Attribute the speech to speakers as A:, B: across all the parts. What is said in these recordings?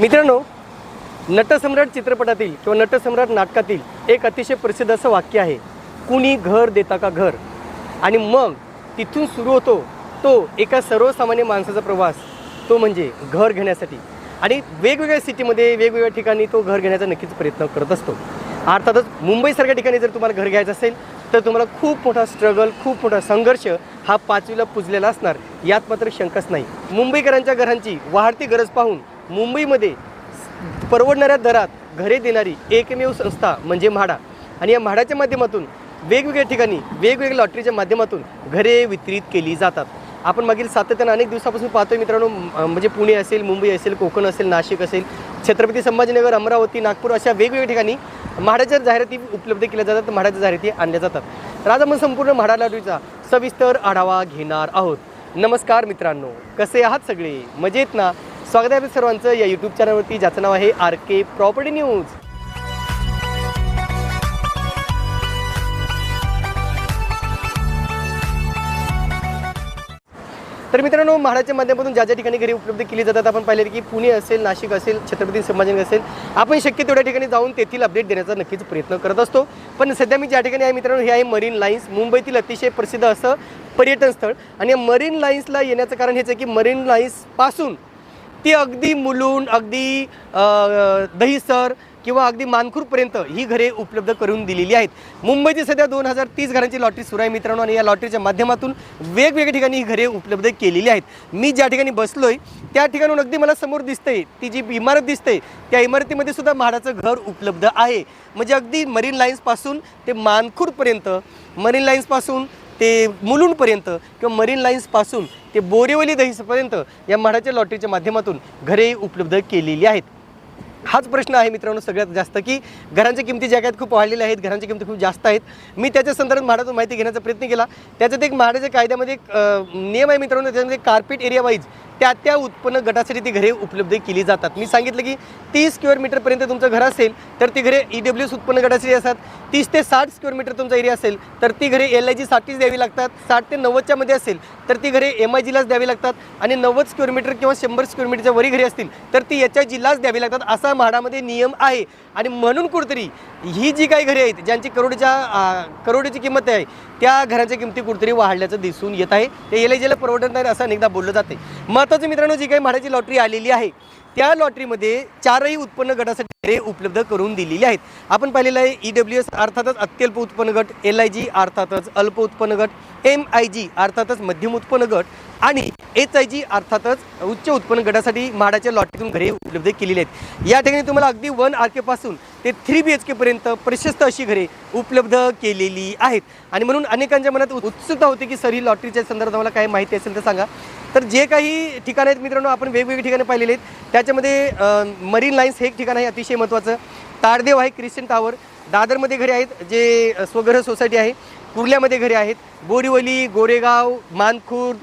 A: मित्रांनो नटसम्राट चित्रपटातील किंवा नटसम्राट नाटकातील एक अतिशय प्रसिद्ध असं वाक्य आहे कुणी घर देता का घर? आणि मग तिथून सुरू होतो तो एका सर्वसामान्य माणसाचा प्रवास तो म्हणजे घर घेण्यासाठी. आणि वेगवेगळ्या सिटीमध्ये वेगवेगळ्या ठिकाणी तो घर घेण्याचा नक्कीच प्रयत्न करत असतो. अर्थातच मुंबईसारख्या ठिकाणी जर तुम्हाला घर घ्यायचं असेल तर तुम्हाला खूप मोठा स्ट्रगल खूप मोठा संघर्ष हा पाचवीला पुजलेला असणार यात मात्र शंकाच नाही. मुंबईकरांच्या घरांची वाढती गरज पाहून मुंबईमध्ये परवडणाऱ्या दरात घरे देणारी एकमेव संस्था म्हणजे म्हाडा. आणि या म्हाडाच्या माध्यमातून वेगवेगळ्या ठिकाणी वेगवेगळ्या लॉटरीच्या माध्यमातून घरे वितरित केली जातात. आपण मागील सातत्यानं अनेक दिवसापासून पाहतोय मित्रांनो म्हणजे पुणे असेल मुंबई असेल कोकण असेल नाशिक असेल छत्रपती संभाजीनगर अमरावती नागपूर अशा वेगवेगळ्या ठिकाणी म्हाडाच्या जाहिराती उपलब्ध केल्या जातात म्हाडाच्या जाहिराती आणल्या जातात. तर आज आपण संपूर्ण म्हाडा लॉटरीचा सविस्तर आढावा घेणार आहोत. नमस्कार मित्रांनो कसे आहात सगळे? मजेत ना? स्वागत आहे सर्वांचं या यूट्यूब चॅनलवरती ज्याचं नाव आहे आर के प्रॉपर्टी न्यूज तर मित्रांनो म्हाडाच्या माध्यमातून ज्या ज्या ठिकाणी घरी उपलब्ध केली जातात आपण पाहिले की पुणे असेल नाशिक असेल छत्रपती संभाजीनगर असेल आपण शक्य तेवढ्या ठिकाणी जाऊन तेथील अपडेट देण्याचा नक्कीच प्रयत्न करत असतो. पण सध्या मी ज्या ठिकाणी आहे मित्रांनो हे आहे मरीन लाईन्स मुंबईतील अतिशय प्रसिद्ध असं पर्यटन स्थळ. आणि या मरीन लाईन्सला येण्याचं कारण हेच आहे की मरीन लाईन्सपासून ती अगदी मुलुंड अगदी अ, दहिसर किंवा अगदी मानखूरपर्यंत ही घरे उपलब्ध करून दिलेली आहेत. मुंबईची सध्या दोन हजार तीस घरांची लॉटरी सुरू आहे मित्रांनो आणि या लॉटरीच्या माध्यमातून वेगवेगळ्या ठिकाणी ही घरे उपलब्ध केलेली आहेत. मी ज्या ठिकाणी बसलो आहे त्या ठिकाणून अगदी मला समोर दिसते ती जी इमारत दिसते त्या इमारतीमध्ये सुद्धा म्हाडाचं घर उपलब्ध आहे. म्हणजे अगदी मरीन लाईन्सपासून ते मानखूरपर्यंत मरीन लाईन्सपासून ते मुलुंडपर्यंत किंवा मरीन लाईन्सपासून ते बोरिवली दहीसपर्यंत या म्हाडाच्या लॉटरीच्या माध्यमातून घरे उपलब्ध केलेली आहेत. हाच प्रश्न आहे मित्रांनो सगळ्यात जास्त की घरांच्या किमती ज्या काही खूप वाढलेल्या आहेत घरांच्या किमती खूप जास्त आहेत. मी त्याच्या संदर्भात म्हाडातून माहिती घेण्याचा प्रयत्न केला. त्याच्यात एक म्हाडाच्या कायद्यामध्ये एक नियम आहे मित्रांनो त्याच्यामध्ये कार्पेट एरिया वाईज त्या त्या उत्पन्न गटासाठी ती घरे उपलब्ध केली जातात. मी सांगितलं की तीस स्क्वेअर मीटरपर्यंत तुमचं घर असेल तर ती घरे ई डब्ल्यू एस उत्पन्न गटासाठी असतात. तीस ते साठ स्क्वेअर मीटर तुमचा एरिया असेल तर ती घरे एल आय जीसाठीच द्यावी लागतात. साठ ते नव्वदच्या मध्ये असेल तर ती घरे एम आय जीलाच द्यावी लागतात. आणि नव्वद स्क्वेअर मीटर किंवा शंभर स्क्वेअर मीटरच्या वरी घरे असतील तर ती याच्या जिल्हाच द्यावी लागतात असा म्हाडामध्ये नियम आहे. आणि म्हणून कुठेतरी ही जी काही घरे आहेत ज्यांची करोडच्या करोडीची किंमत आहे त्या घरांच्या किमती कुठेतरी वाढल्याचं दिसून येत आहे. ते एल आय जीला परवडत नाही असं अनेकदा बोललं जाते. आताच मित्रांनो जी काही म्हाडाची लॉटरी आलेली आहे त्या लॉटरीमध्ये चारही उत्पन्न गटासाठी घरे उपलब्ध करून दिलेली आहेत. आपण पाहिलेलं आहे ई डब्ल्यू एस अर्थातच अत्यल्प उत्पन्न गट एल आय जी अर्थातच अल्प उत्पन्न गट एम आय जी अर्थातच मध्यम उत्पन्न गट आणि एच आय जी अर्थातच उच्च उत्पन्न गटासाठी म्हाडाच्या लॉटरीतून घरे उपलब्ध केलेली आहेत. या ठिकाणी तुम्हाला अगदी वन आर केपासून ते थ्री बी एच केपर्यंत प्रशस्त अशी घरे उपलब्ध केलेली आहेत. आणि म्हणून अनेकांच्या मनात उत्सुकता होती की सर ही लॉटरीच्या संदर्भात मला काही माहिती असेल तर सांगा. तर जे काही ठिकाणं आहेत मित्रांनो आपण वेगवेगळी ठिकाणं पाहिलेली आहेत. त्याच्यामध्ये मरीन लाईन्स हे एक ठिकाण आहे अतिशय महत्त्वाचं. ताडदेव आहे ख्रिश्चन टावर दादरमध्ये घरे आहेत जे स्वग्रह स्वगृह सोसायटी आहे. कुर्ल्यामध्ये घरे आहेत. बोरीवली गोरेगाव मानखुर्द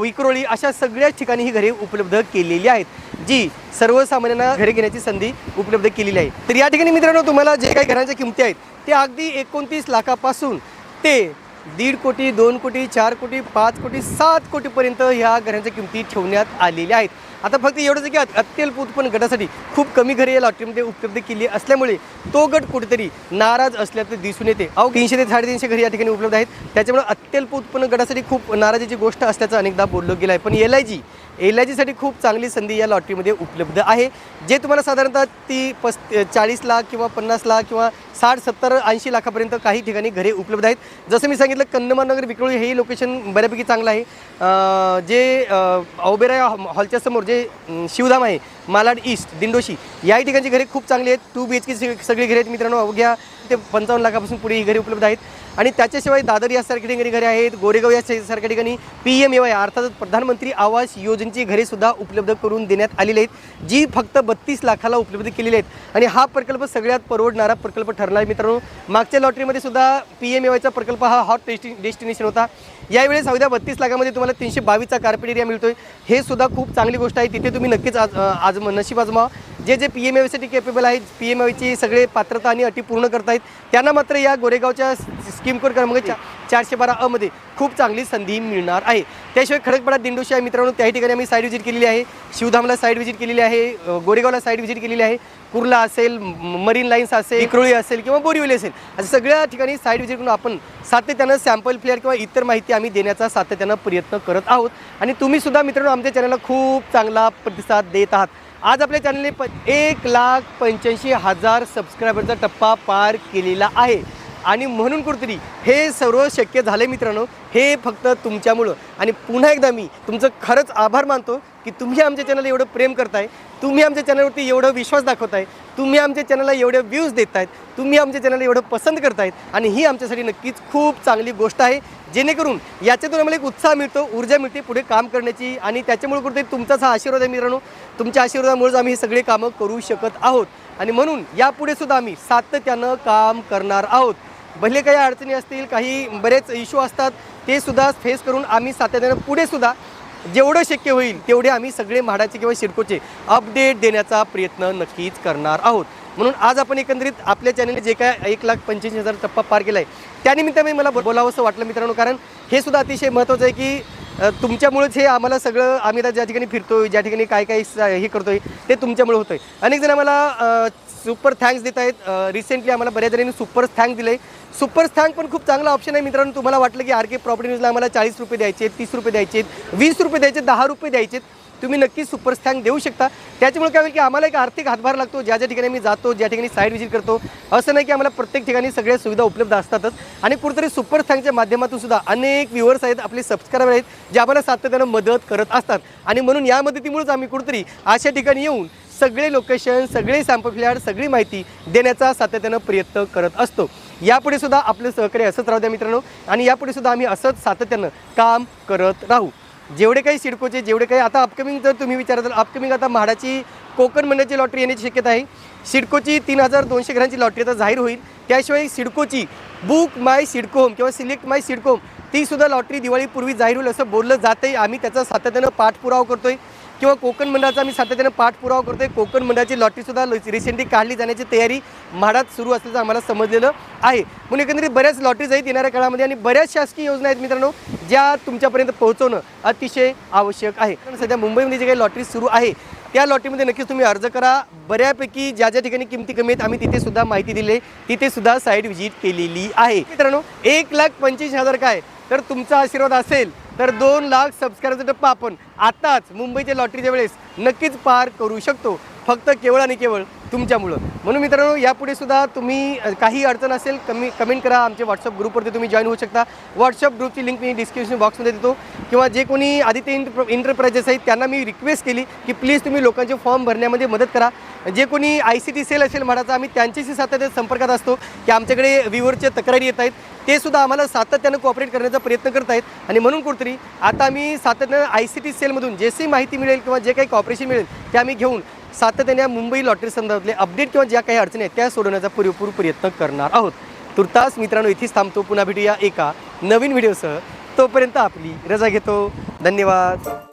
A: विक्रोळी अशा सगळ्याच ठिकाणी ही घरे उपलब्ध केलेली आहेत जी सर्वसामान्यांना घरे घेण्याची संधी उपलब्ध केलेली आहे. तर या ठिकाणी मित्रांनो तुम्हाला जे काही घरांच्या किमती आहेत ते अगदी एकोणतीस लाखापासून ते दीड कोटी दोन कोटी चार कोटी पाच कोटी सात कोटीपर्यंत ह्या घरांच्या किमती ठेवण्यात आलेल्या आहेत. आता फक्त एवढंच आहे की अत्यल्प उत्पन्न गटासाठी खूप कमी घरे या लॉटरीमध्ये उपलब्ध केली असल्यामुळे तो गट कुठेतरी नाराज असल्याचं दिसून येते. अहो तीनशे ते साडेतीनशे घरे या ठिकाणी उपलब्ध आहेत. त्याच्यामुळे अत्यल्प उत्पन्न गटासाठी खूप नाराजीची गोष्ट असल्याचं अनेकदा बोललं गेलं आहे. पण L I G L I जीसाठी खूप चांगली संधी या लॉटरीमध्ये उपलब्ध आहे. जे तुम्हाला साधारणतः ती पस चाळीस लाख किंवा पन्नास लाख किंवा साठ सत्तर ऐंशी लाखापर्यंत काही ठिकाणी घरे उपलब्ध आहेत. जसं मी सांगितलं कन्नमानगर विक्रोळी हे लोकेशन बऱ्यापैकी चांगलं आहे. जे अं, औबेरा हॉलच्या समोर म्हणजे, जे शिवधाम आहे मालाड ईस्ट दिंडोशी. याही ठिकाणची घरे खूप चांगली आहेत. टू बी एच के सगळी घरे आहेत मित्रांनो. अवघ्या ते पंचावन्न लाखापासून पुढे ही घरे उपलब्ध आहेत. आणि त्याच्याशिवाय दादर यासारख्या ठिकाणी घरे आहेत गोरेगाव या सारख्या ठिकाणी पी एम ए वाय अर्थातच प्रधानमंत्री आवास योजनेची घरेसुद्धा उपलब्ध करून देण्यात आलेली आहेत जी फक्त बत्तीस लाखाला उपलब्ध केलेली आहेत. आणि हा प्रकल्प सगळ्यात परवडणारा प्रकल्प ठरला आहे मित्रांनो. मागच्या लॉटरीमध्ये सुद्धा पी एम ए वायचा प्रकल्प हा हॉट डेस्टि डेस्टिनेशन होता. यावेळेस अवघ्या बत्तीस लाखामध्ये तुम्हाला तीनशे बावीसचा कार्पेट एरिया मिळतोय. हे सुद्धा खूप चांगली गोष्ट आहे. तिथे तुम्ही नक्कीच आज आज नशीब आजमावा. जे जे पी एम एसाठी केपेबल आहेत पी एम एची सगळे पात्रता आणि अटी पूर्ण करत आहेत त्यांना मात्र या गोरेगावच्या स्कीमकोर क्रमांक चा- चारशे बारा अमध्ये खूप चांगली संधी मिळणार आहे. त्याशिवाय खडकपाडा दिंडोशी आहे मित्रांनो त्या ठिकाणी आम्ही साईड व्हिजिट केलेली आहे. शिवधामला साईड व्हिजिट केलेली आहे गोरेगावला साईड व्हिजिट केलेली आहे. कुर्ला असेल मरीन लाईन्स असेल इक्रोळी असेल किंवा बोरिवली असेल. अशा सगळ्या ठिकाणी साईड व्हिजिट करून आपण सातत्यानं सॅम्पल फ्लेअर किंवा इतर माहिती आम्ही देण्याचा सातत्यानं प्रयत्न करत आहोत. आणि तुम्हीसुद्धा मित्रांनो आमच्या चॅनलला खूप चांगला प्रतिसाद देत आहात. आज आपल्या चॅनलने प एक लाख पंच्याऐंशी हजार सबस्क्रायबरचा टप्पा पार केलेला आहे. आणि म्हणून कुठतरी हे सर्व शक्य झाले मित्रांनो हे फक्त तुमच्यामुळं. आणि पुन्हा एकदा मी तुमचं खरंच आभार मानतो की तुम्ही आमच्या चॅनल एवढं प्रेम करताय तुम्ही आमच्या चॅनलवरती एवढं विश्वास दाखवताय. तुम्ही आमच्या चॅनलला एवढे व्ह्यूज आहेत तुम्ही आमच्या चॅनलला एवढं पसंत करतायत आणि ही आमच्यासाठी नक्कीच खूप चांगली गोष्ट आहे जेणेकरून याच्यातून आम्हाला एक उत्साह मिळतो ऊर्जा मिळते पुढे काम करण्याची आणि त्याच्यामुळे कुठेतरी तुमचाच हा आशीर्वाद आहे मित्रांनो. तुमच्या आशीर्वादामुळेच आम्ही हे सगळे कामं करू शकत आहोत. आणि म्हणून यापुढे सुद्धा आम्ही सातत्यानं काम करणार आहोत. भले काही अडचणी असतील काही बरेच इश्यू असतात ते सुद्धा फेस करून आम्ही सातत्यानं पुढे सुद्धा जेवढं शक्य होईल तेवढे आम्ही सगळे म्हाडाचे किंवा शिडकोचे अपडेट देण्याचा प्रयत्न नक्कीच करणार आहोत. म्हणून आज आपण एकंदरीत आपल्या चॅनलने जे काय एक लाख पंच्याऐंशी हजार टप्पा पार केला आहे त्यानिमित्ताने मला बोलावं असं वाटलं मित्रांनो कारण हे सुद्धा अतिशय महत्त्वाचं आहे की तुमच्यामुळेच हे आम्हाला सगळं आम्ही आता ज्या ठिकाणी फिरतोय ज्या ठिकाणी काय काय हे करतोय ते तुमच्यामुळे होतंय. अनेक जण आम्हाला सुपर थँक्स देत आहेत. रिसेंटली आम्हाला बऱ्याच जणांनी सुपर थँक दिले सुपर थँक पण खूप चांगला ऑप्शन आहे मित्रांनो. तुम्हाला वाटलं की आर के प्रॉपर्टी न्यूजला आम्हाला चाळीस रुपये द्यायचे तीस रुपये द्यायचे वीस रुपये द्यायचे दहा रुपये द्यायचे तुम्ही नक्कीच सुपर थँक देऊ शकता. त्याच्यामुळे काय होईल की आम्हाला एक आर्थिक हातभार लागतो. ज्या ज्या ठिकाणी मी जातो ज्या ठिकाणी साईड व्हिजिट करतो असं नाही की आम्हाला प्रत्येक ठिकाणी सगळ्या सुविधा उपलब्ध असतातच. आणि कुठेतरी सुपर थँकच्या माध्यमातून सुद्धा अनेक व्ह्युअर्स आहेत आपले सबस्क्रायबर आहेत जे आम्हाला सातत्यानं मदत करत असतात. आणि म्हणून या मदतीमुळेच आम्ही कुठेतरी अशा ठिकाणी येऊन सगळे लोकेशन सगळे सॅम्पल फ्लॅट सगळी माहिती देण्याचा सातत्यानं प्रयत्न करत असतो. यापुढे सुद्धा आपलं सहकार्य असंच राहू द्या मित्रांनो. आणि यापुढे सुद्धा आम्ही असंच सातत्यानं काम करत राहू. जेवढे काही सिडकोचे जेवढे काही आता अपकमिंग जर तुम्ही विचारत तर अपकमिंग आता म्हाडाची कोकण मंडळाची लॉटरी येण्याची शक्यता आहे. सिडकोची तीन हजार दोनशे घरांची लॉटरी आता जाहीर होईल. त्याशिवाय सिडकोची बुक माय सिडको होम किंवा सिलेक्ट माय सिडको होम ती सुद्धा लॉटरी दिवाळीपूर्वी जाहीर होईल असं बोललं जात आहे आम्ही त्याचा सातत्यानं पाठपुरावा करतोय. किंवा कोकण मंडळाचा आम्ही सातत्यानं पाठपुरावा करतोय. कोकण मंडळाची लॉटरीसुद्धा रिसेंटली काढली जाण्याची तयारी म्हाडात सुरू असल्याचं आम्हाला समजलेलं आहे. म्हणून एकंदरीत बऱ्याच लॉटरीज आहेत येणाऱ्या काळामध्ये आणि बऱ्याच शासकीय योजना आहेत मित्रांनो ज्या तुमच्यापर्यंत पोहोचवणं अतिशय आवश्यक आहे. कारण सध्या मुंबईमध्ये जे काही लॉटरी सुरू आहे त्या लॉटरीमध्ये नक्कीच तुम्ही अर्ज करा. बऱ्यापैकी ज्या ज्या ठिकाणी किमती कमी आहेत आम्ही तिथे सुद्धा माहिती दिली आहे. तिथे सुद्धा साईड व्हिजिट केलेली आहे. मित्रांनो एक लाख पंचवीस हजार काय? तर तुमचा आशीर्वाद असेल. तर दोन लाख सबस्क्रायबरचा टप्पा आपण आताच मुंबईच्या लॉटरीच्या वेळेस नक्कीच पार करू शकतो. फक्त केवळ आणि केवळ तुमच्यामुळं. म्हणून मित्रांनो यापुढे सुद्धा तुम्ही काही अडचण असेल कमी कमेंट करा. आमच्या व्हॉट्सअप ग्रुपवरती तुम्ही जॉईन होऊ शकता. व्हॉट्सअप ग्रुपची लिंक मी डिस्क्रिप्शन बॉक्समध्ये देतो. किंवा जे कोणी आदित्य इंटर इंटरप्राइजेस आहेत त्यांना मी रिक्वेस्ट केली की प्लीज तुम्ही लोकांचे फॉर्म भरण्यामध्ये मदत करा. जे कोणी आय सी टी सेल असेल म्हणाचा आम्ही त्यांच्याशी सातत्याने संपर्कात असतो की आमच्याकडे व्ह्युअरच्या तक्रारी येत आहेत. ते सुद्धा आम्हाला सातत्यानं कोऑपरेट करण्याचा प्रयत्न करत आहेत. आणि म्हणून कुठेतरी आता आम्ही सातत्यानं आय सी टी सेलमधून जे सी माहिती मिळेल किंवा जे काही कॉपरेशन मिळेल ते आम्ही घेऊन सातत्याने या मुंबई लॉटरी संदर्भातले अपडेट किंवा ज्या काही अडचणी आहेत त्या सोडवण्याचा पुरेपूर प्रयत्न करणार आहोत. तुर्तास मित्रांनो इथेच थांबतो. पुन्हा भेटूया एका नवीन व्हिडिओसह. तोपर्यंत आपली रजा घेतो. धन्यवाद.